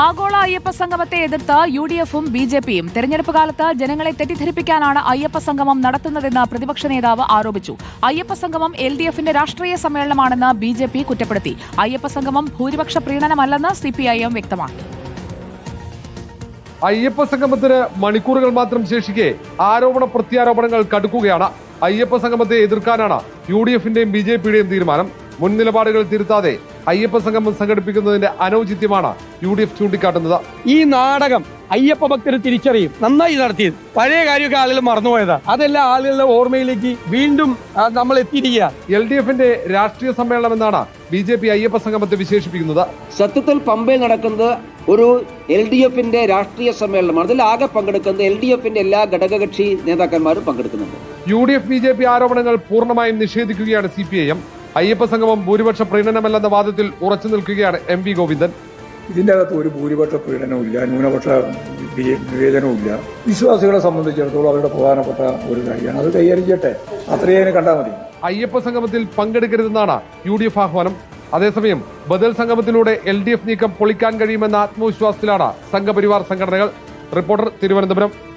ആഗോള അയ്യപ്പ സംഗമത്തെ എതിർത്ത് യു ഡി എഫും ബി ജെ പിയും തെരഞ്ഞെടുപ്പ് കാലത്ത് ജനങ്ങളെ തെറ്റിദ്ധരിപ്പിക്കാനാണ് അയ്യപ്പ സംഗമം നടത്തുന്നതെന്ന് പ്രതിപക്ഷ നേതാവ് ആരോപിച്ചു. അയ്യപ്പ സംഗമം എൽ ഡി എഫിന്റെ രാഷ്ട്രീയ സമ്മേളനമാണെന്ന് ബി ജെ പി കുറ്റപ്പെടുത്തി. അയ്യപ്പ സംഗമം ഭൂരിപക്ഷ പ്രീണനമല്ലെന്ന് സി പി ഐ എം വ്യക്തമാക്കി. അയ്യപ്പ സംഗമത്തിന് മണിക്കൂറുകൾ മാത്രം ശേഷിക്കെ ആരോപണ പ്രത്യാരോപണങ്ങൾ കടുക്കുകയാണ്. അയ്യപ്പ സംഗമത്തെ എതിർക്കാനാണ് യു ഡി എഫിന്റെയും ബി ജെ പിയുടെയും തീരുമാനം. മുൻ നിലപാടുകൾ തിരുത്താതെ അയ്യപ്പ സംഗമം സംഘടിപ്പിക്കുന്നതിന്റെ അനൗചിത്യമാണ് യു ഡി എഫ് ചൂണ്ടിക്കാട്ടുന്നത്. ഈ നാടകം അയ്യപ്പ ഭക്തർ തിരിച്ചറിയും. നന്നായി നടത്തിയത്. പഴയ കാര്യമൊക്കെ ആളുകൾ മറന്നുപോയതാ. അതെല്ലാം ആളുകളുടെ ഓർമ്മയിലേക്ക് വീണ്ടും നമ്മൾ എത്തിയിരിക്കുക എൽ ഡി എഫിന്റെ രാഷ്ട്രീയ സമ്മേളനം എന്നാണ് ബി ജെ പി അയ്യപ്പ സംഗമത്തെ വിശേഷിപ്പിക്കുന്നത്. സത്യത്തിൽ പമ്പയിൽ നടക്കുന്നത് ഒരു എൽ ഡി എഫിന്റെ രാഷ്ട്രീയ സമ്മേളനമാണ്. അതിൽ ആകെ പങ്കെടുക്കുന്നത് എൽ ഡി എഫിന്റെ എല്ലാ ഘടകകക്ഷി നേതാക്കന്മാരും പങ്കെടുക്കുന്നുണ്ട്. U D F B J P ആരോപണങ്ങൾ പൂർണമായും നിഷേധിക്കുകയാണ് C P I M. Ayyappa സംഗമം ഭൂരിപക്ഷ പ്രീണനമല്ലെന്ന വാദത്തിൽ ഉറച്ചു നിൽക്കുകയാണ് എം വി ഗോവിന്ദൻ. ഇതിന്റെ അകത്ത് ഒരു ഭൂരിപക്ഷ പീഡനവും ഇല്ല ന്യൂനപക്ഷ വിവേചനവും ഇല്ല. വിശ്വാസികളെ സംബന്ധിച്ചിടത്തോളം അവരുടെ പ്രധാനപ്പെട്ട ഒരു കാര്യമാണ്. അത് കൈകാര്യം അതിനെ കണ്ടാൽ മതി. അയ്യപ്പ സംഗമത്തിൽ പങ്കെടുക്കരുതെന്നാണ് യു ഡി എഫ് ആഹ്വാനം. അതേസമയം ബദൽ സംഗമത്തിലൂടെ എൽ ഡി എഫ് നീക്കം പൊളിക്കാൻ കഴിയുമെന്ന ആത്മവിശ്വാസത്തിലാണ് സംഘപരിവാർ സംഘടനകൾ. റിപ്പോർട്ടർ തിരുവനന്തപുരം.